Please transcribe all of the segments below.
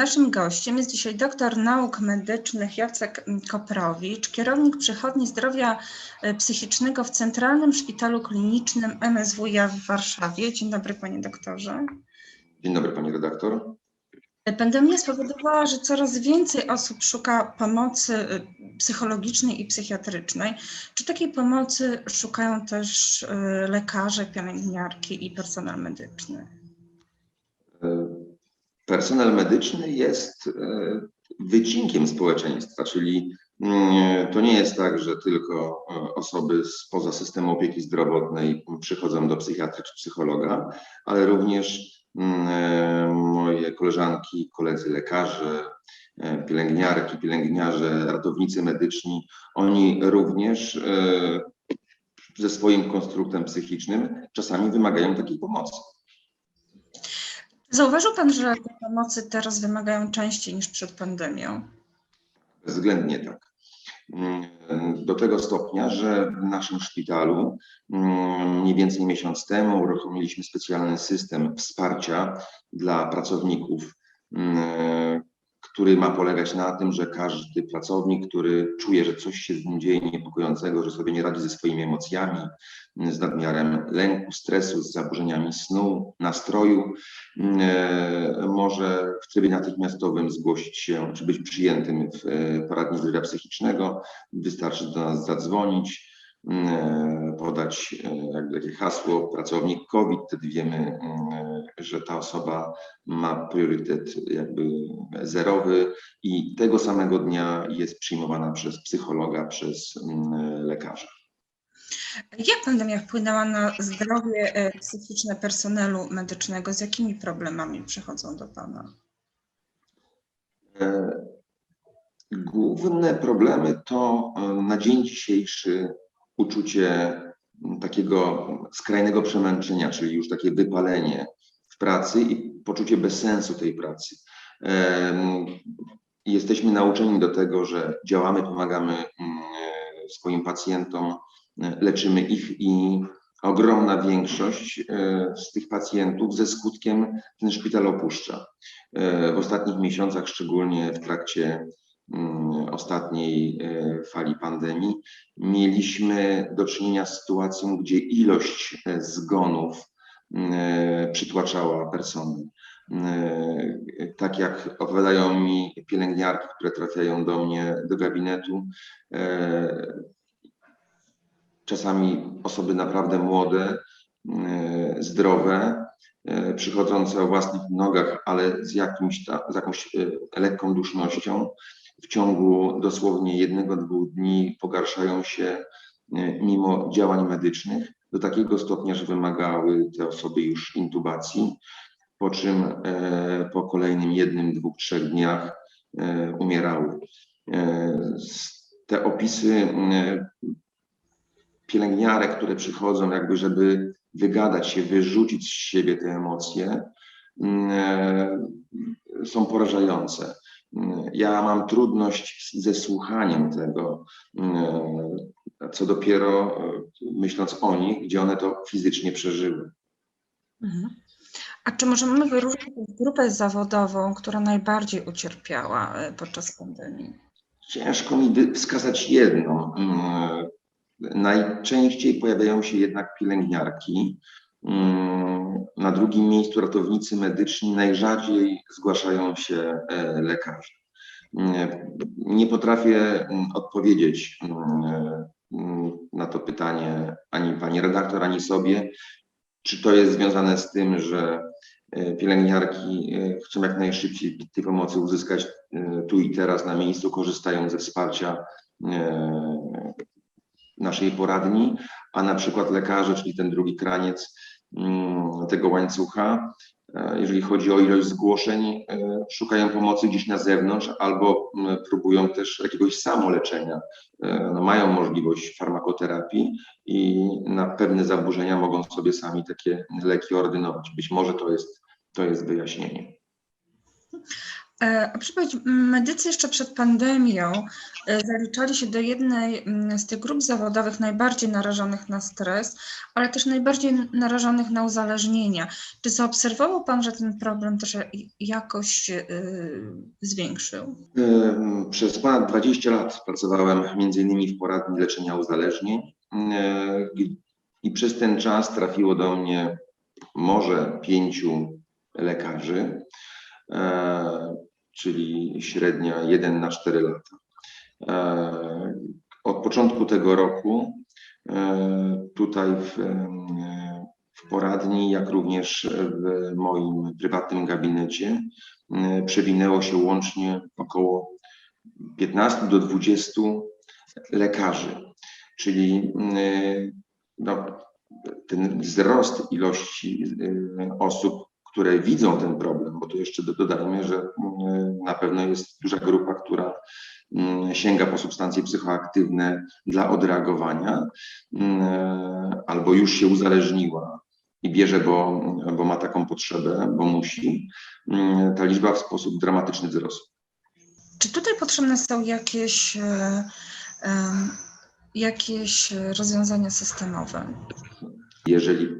Naszym gościem jest dzisiaj doktor nauk medycznych Jacek Koprowicz, kierownik przychodni zdrowia e, psychicznego w Centralnym Szpitalu Klinicznym MSWiA w Warszawie. Dzień dobry panie doktorze. Dzień dobry pani redaktor. Pandemia spowodowała, że coraz więcej osób szuka pomocy e, psychologicznej i psychiatrycznej. Czy takiej pomocy szukają też e, lekarze, pielęgniarki i personel medyczny? Personel medyczny jest e, wycinkiem społeczeństwa, czyli mm, to nie jest tak, że tylko e, osoby spoza systemu opieki zdrowotnej przychodzą do psychiatry czy psychologa, ale również mm, e, moje koleżanki, koledzy lekarze, pielęgniarki, pielęgniarze, ratownicy medyczni, oni również ze swoim konstruktem psychicznym czasami wymagają takiej pomocy. Zauważył pan, że te pomocy teraz wymagają częściej niż przed pandemią? Względnie tak. Mm, Do tego stopnia, że w naszym szpitalu mm, mniej więcej miesiąc temu uruchomiliśmy specjalny system wsparcia dla pracowników, mm, który ma polegać na tym, że każdy pracownik, który czuje, że coś się z nim dzieje niepokojącego, że sobie nie radzi ze swoimi emocjami, z nadmiarem lęku, stresu, z zaburzeniami snu, nastroju, e, może w trybie natychmiastowym zgłosić się, czy być przyjętym w e, poradni zdrowia psychicznego. Wystarczy do nas zadzwonić, podać e, jakby takie hasło pracownik COVID, wtedy wiemy, mm, że ta osoba ma priorytet jakby zerowy i tego samego dnia jest przyjmowana przez psychologa, przez mm, lekarza. Jak pandemia wpłynęła na zdrowie e, psychiczne personelu medycznego? Z jakimi problemami przychodzą do pana? E, Główne problemy to e, na dzień dzisiejszy uczucie m, takiego skrajnego przemęczenia, czyli już takie wypalenie w pracy i poczucie bezsensu tej pracy. Jesteśmy nauczeni do tego, że działamy, pomagamy mm, e, swoim pacjentom, e, leczymy ich i ogromna większość e, z tych pacjentów ze skutkiem ten szpital opuszcza. W ostatnich miesiącach, szczególnie w trakcie mm, ostatniej e, fali pandemii, mieliśmy do czynienia z sytuacją, gdzie ilość e, zgonów e, przytłaczała personel. E, Tak jak opowiadają mi pielęgniarki, które trafiają do mnie do gabinetu, czasami osoby naprawdę młode, zdrowe, przychodzące o własnych nogach, ale z, jakimś ta, z jakąś lekką dusznością, w ciągu dosłownie jednego, dwóch dni pogarszają się e, mimo działań medycznych do takiego stopnia, że wymagały te osoby już intubacji, po czym e, po kolejnym jednym, dwóch, trzech dniach e, umierały. Te opisy pielęgniarek, które przychodzą, jakby, żeby wygadać się, wyrzucić z siebie te emocje, są porażające. Mm, Ja mam trudność ze słuchaniem tego, mm, co dopiero e, myśląc o nich, gdzie one to fizycznie przeżyły. Mhm. A czy możemy wyróżnić grupę zawodową, która najbardziej ucierpiała e, podczas pandemii? Ciężko mi wskazać jedną. Mm, Najczęściej pojawiają się jednak pielęgniarki. Na drugim miejscu ratownicy medyczni, najrzadziej zgłaszają się e, lekarze. Mm, Nie potrafię mm, odpowiedzieć mm, na to pytanie ani pani redaktor, ani sobie, czy to jest związane z tym, że e, pielęgniarki e, chcą jak najszybciej tej pomocy uzyskać tu i teraz na miejscu, korzystając ze wsparcia naszej poradni, a na przykład lekarze, czyli ten drugi kraniec tego łańcucha, e, jeżeli chodzi o ilość zgłoszeń, e, szukają pomocy gdzieś na zewnątrz albo mm, próbują też jakiegoś samoleczenia. E, No, mają możliwość farmakoterapii i na pewne zaburzenia mogą sobie sami takie leki ordynować. Być może to jest, to jest wyjaśnienie. E, A przypowiedz, medycy jeszcze przed pandemią e, zaliczali się do jednej mm, z tych grup zawodowych najbardziej narażonych na stres, ale też najbardziej narażonych na uzależnienia. Czy zaobserwował Pan, że ten problem też jakoś y, zwiększył? Przez ponad 20 lat pracowałem innymi w poradni leczenia uzależnień e, i- przez ten czas trafiło do mnie może pięciu lekarzy, e, czyli średnia 1 na 4 lata. E, Od początku tego roku e, tutaj w, em, w poradni, jak również w moim prywatnym gabinecie e, przewinęło się łącznie około 15 do 20 lekarzy, czyli no, ten wzrost ilości osób, które widzą ten problem, bo tu jeszcze do- dodajmy, że mm, na pewno jest duża grupa, która mm, sięga po substancje psychoaktywne dla odreagowania mm, albo już się uzależniła i bierze, bo, bo ma taką potrzebę, bo musi, ta liczba w sposób dramatyczny wzrosła. Czy tutaj potrzebne są jakieś, e, em, jakieś rozwiązania systemowe? jeżeli e,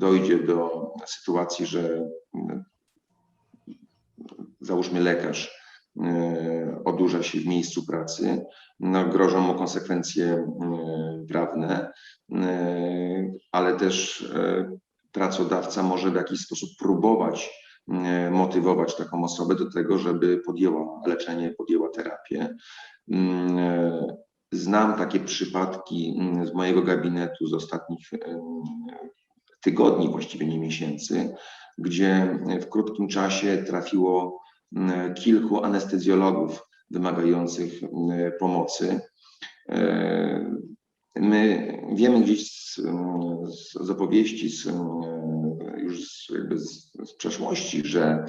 dojdzie do sytuacji, że mm, załóżmy lekarz e, odurza się w miejscu pracy, no grożą mu konsekwencje e, prawne, e, ale też pracodawca może w jakiś sposób próbować motywować taką osobę do tego, żeby podjęła leczenie, podjęła terapię. Mm, Znam takie przypadki mm, z mojego gabinetu z ostatnich tygodni, właściwie nie miesięcy, gdzie w krótkim czasie trafiło mm, kilku anestezjologów wymagających mm, pomocy. E, My wiemy gdzieś z, z opowieści, z, mm, już z, jakby z, z przeszłości, że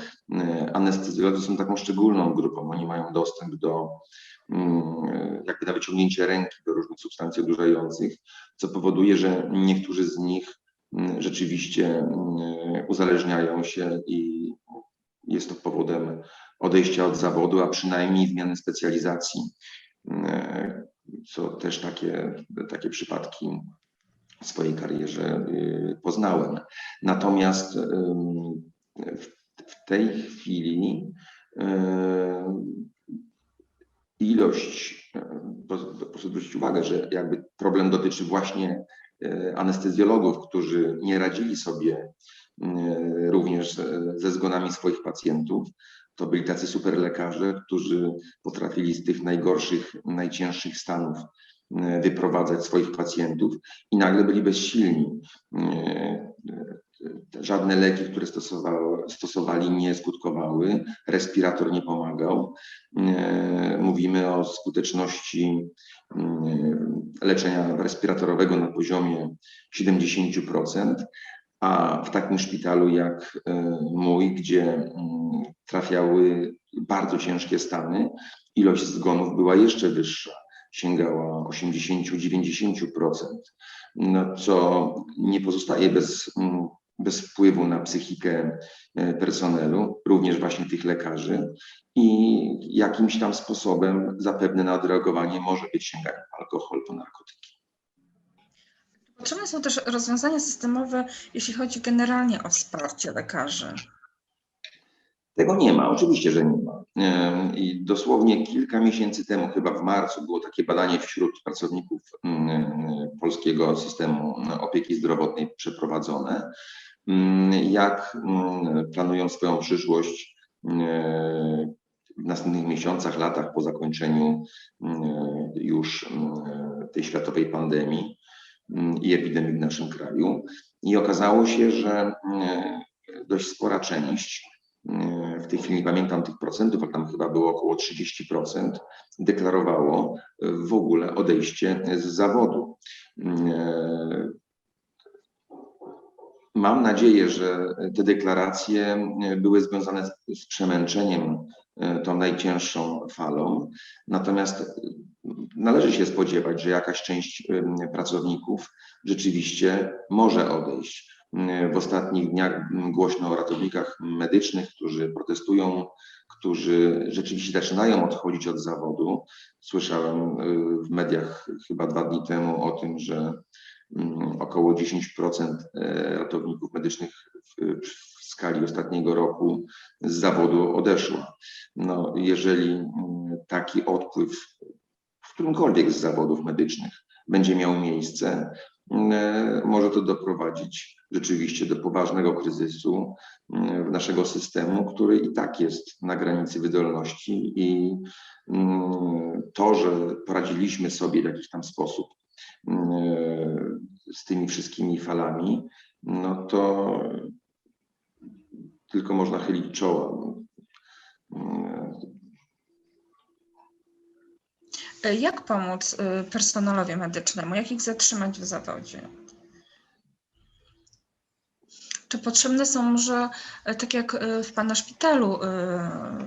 anestezjolodzy są taką szczególną grupą. Oni mają dostęp do jakby na wyciągnięcie ręki do różnych substancji odurzających, co powoduje, że niektórzy z nich rzeczywiście mm, uzależniają się i jest to powodem odejścia od zawodu, a przynajmniej zmiany specjalizacji, mm, co też takie, takie przypadki w swojej karierze y, poznałem. Natomiast w, tej chwili ym, ilość, e, proszę zwrócić uwagę, że jakby problem dotyczy właśnie anestezjologów, którzy nie radzili sobie e, również e, ze zgonami swoich pacjentów. To byli tacy super lekarze, którzy potrafili z tych najgorszych, najcięższych stanów e, wyprowadzać swoich pacjentów i nagle byli bezsilni. E, e, Żadne leki, które stosowali, nie skutkowały, respirator nie pomagał. E, Mówimy o skuteczności mm, leczenia respiratorowego na poziomie 70%, a w takim szpitalu jak e, mój, gdzie mm, trafiały bardzo ciężkie stany, ilość zgonów była jeszcze wyższa, sięgała 80-90%, no, co nie pozostaje bez, mm, bez wpływu na psychikę e, personelu, również właśnie tych lekarzy i jakimś tam sposobem zapewne na odreagowanie może być sięganie alkohol, po narkotyki. Potrzebne są też rozwiązania systemowe, jeśli chodzi generalnie o wsparcie lekarzy. Tego nie ma, oczywiście, że nie ma. I dosłownie kilka miesięcy temu, chyba w marcu, było takie badanie wśród pracowników mm, polskiego systemu opieki zdrowotnej przeprowadzone, mm, jak mm, planują swoją przyszłość mm, w następnych miesiącach, latach po zakończeniu mm, już mm, tej światowej pandemii mm, i epidemii w naszym kraju. I okazało się, że mm, dość spora część w tej chwili nie pamiętam tych procentów, ale tam chyba było około 30%, deklarowało w ogóle odejście z zawodu. Mam nadzieję, że te deklaracje były związane z, z przemęczeniem tą najcięższą falą. Natomiast należy się spodziewać, że jakaś część pracowników rzeczywiście może odejść. W ostatnich dniach głośno o ratownikach medycznych, którzy protestują, którzy rzeczywiście zaczynają odchodzić od zawodu. Słyszałem y, w mediach chyba dwa dni temu o tym, że mm, około 10% e, ratowników medycznych w, w skali ostatniego roku z zawodu odeszło. No, jeżeli taki odpływ w którymkolwiek z zawodów medycznych będzie miał miejsce, może to doprowadzić rzeczywiście do poważnego kryzysu mm, w naszego systemu, który i tak jest na granicy wydolności i mm, to, że poradziliśmy sobie w jakiś tam sposób mm, z tymi wszystkimi falami, no to tylko można chylić czoła. E, Jak pomóc y, personelowi medycznemu? Jak ich zatrzymać w zawodzie? Czy potrzebne są może, e, tak jak e, w Pana szpitalu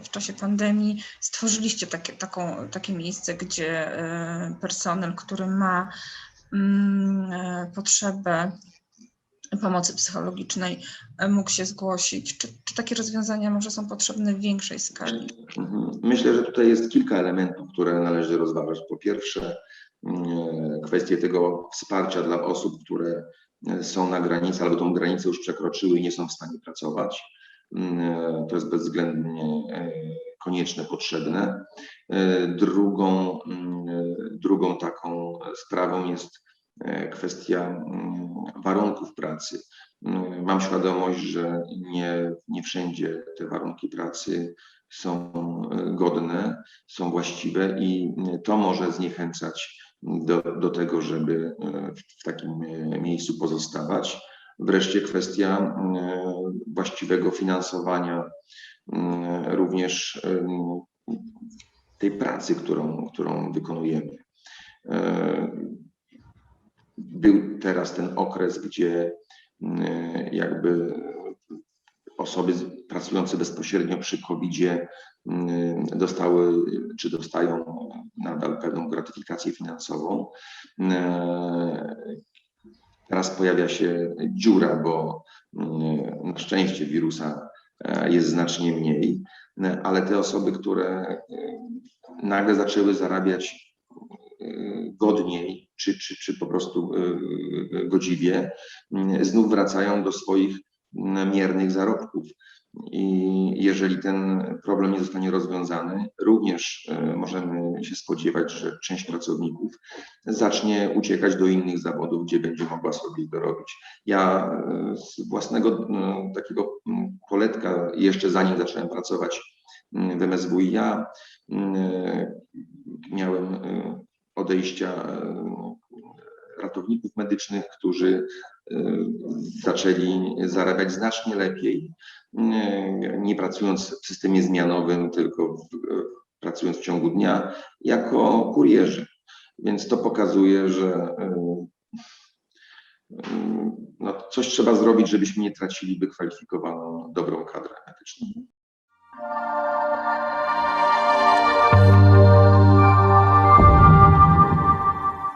w czasie pandemii, stworzyliście takie, taką, takie miejsce, gdzie personel, który ma mm, potrzebę pomocy psychologicznej, e, mógł się zgłosić? Czy, czy takie rozwiązania może są potrzebne w większej skali? Mhm. Myślę, że tutaj jest kilka elementów, które należy rozważyć. Po pierwsze, mm, kwestie tego wsparcia dla osób, które e, są na granicy albo tą granicę już przekroczyły i nie są w stanie pracować. Mm, To jest bezwzględnie e, konieczne, potrzebne. E, Drugą, mm, drugą taką sprawą jest e, kwestia mm, warunków pracy. Mm, Mam świadomość, że nie, nie wszędzie te warunki pracy są e, godne, są właściwe i to może zniechęcać do, do tego, żeby e, w, takim e, miejscu pozostawać. Wreszcie kwestia e, właściwego finansowania mm, również tej pracy, którą, którą wykonujemy. Był teraz ten okres, gdzie mm, jakby osoby pracujące bezpośrednio przy COVID-zie mm, dostały czy dostają nadal pewną gratyfikację finansową. E, Teraz pojawia się dziura, bo mm, na szczęście wirusa e, jest znacznie mniej, ale te osoby, które e, nagle zaczęły zarabiać e, godniej, czy, czy, czy po prostu e, godziwie, mm, znów wracają do swoich mm, miernych zarobków. I jeżeli ten problem nie zostanie rozwiązany, również możemy się spodziewać, że część pracowników zacznie uciekać do innych zawodów, gdzie będzie mogła sobie dorobić. Ja z własnego takiego mm, poletka, jeszcze zanim zacząłem pracować w MSWiA, miałem odejścia e, ratowników medycznych, którzy e, zaczęli zarabiać znacznie lepiej, nie- nie pracując w systemie zmianowym, tylko e, pracując w ciągu dnia jako kurierzy. Więc to pokazuje, że e, e, no, coś trzeba zrobić, żebyśmy nie tracili wykwalifikowaną, dobrą kadrę medyczną.